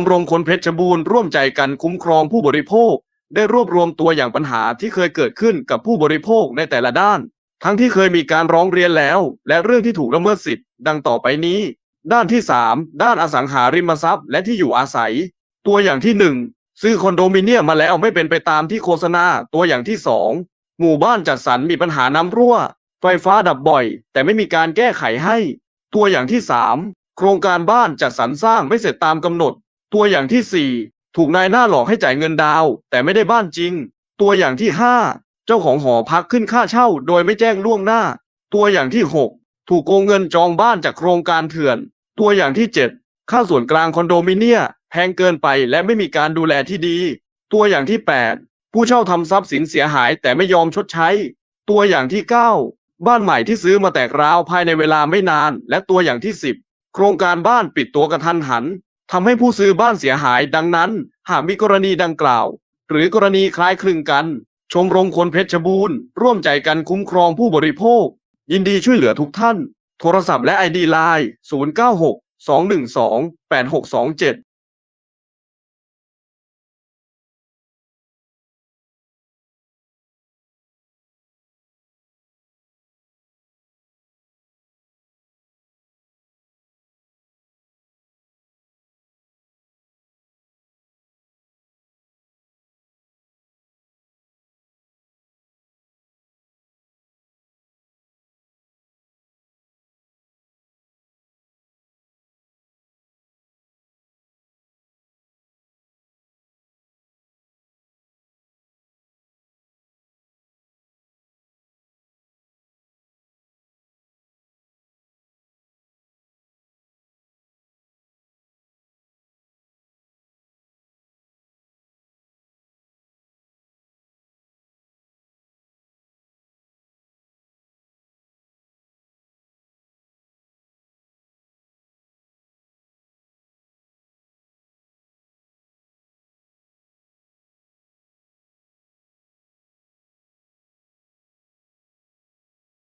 มรมคนเพชรบูรณ์ร่วมใจกันคุ้มครองผู้บริโภค ได้รวบรวมตัวอย่างปัญหาที่เคยเกิดขึ้นกับผู้บริโภคในแต่ละด้าน ทั้งที่เคยมีการร้องเรียนแล้ว และเรื่องที่ถูกละเมิดสิทธิ์ดังต่อไปนี้ ด้านที่ 3 ด้านอสังหาริมทรัพย์ และที่อยู่อาศัย ตัวอย่างที่ 1 ซื้อคอนโดมิเนียมมาแล้วไม่เป็นไปตามที่โฆษณาตัวอย่างที่ 2 หมู่บ้านจัดสรรมีปัญหาน้ำรั่ว ไฟฟ้าดับบ่อย แต่ไม่มีการแก้ไขให้ ตัวอย่างที่ 3 โครงการบ้านจัดสรรสร้างไม่เสร็จตามกำหนด ตัวอย่างที่ 4 ถูกนายหน้าหลอกให้จ่ายเงินดาว แต่ไม่ได้บ้านจริง ตัวอย่างที่ 5 เจ้าของหอพักขึ้นค่าเช่า โดยไม่แจ้งล่วงหน้า ตัวอย่างที่ 6 ถูกโกงเงินจองบ้านจากโครงการเถื่อน ตัวอย่างที่ 7 ค่าส่วนกลางคอนโดมิเนียมแพงเกินไปและไม่มีการดูแลที่ดี ตัวอย่างที่ 8 ผู้เช่าทำทรัพย์สินเสียหายแต่ไม่ยอมชดใช้ ตัวอย่างที่ 9 บ้านใหม่ที่ซื้อมาแตกร้าวภายในเวลาไม่นาน และตัวอย่างที่ 10 โครงการบ้านปิดตัวกระทันหัน ทำให้ผู้ซื้อบ้านเสียหายดังนั้น หากมีกรณีดังกล่าว หรือกรณีคล้ายคลึงกัน ชมรมคนเพชรบูรณ์ ร่วมใจกันคุ้มครองผู้บริโภค ยินดีช่วยเหลือทุกท่าน โทรศัพท์และไอดีไลน์ 096 212 8627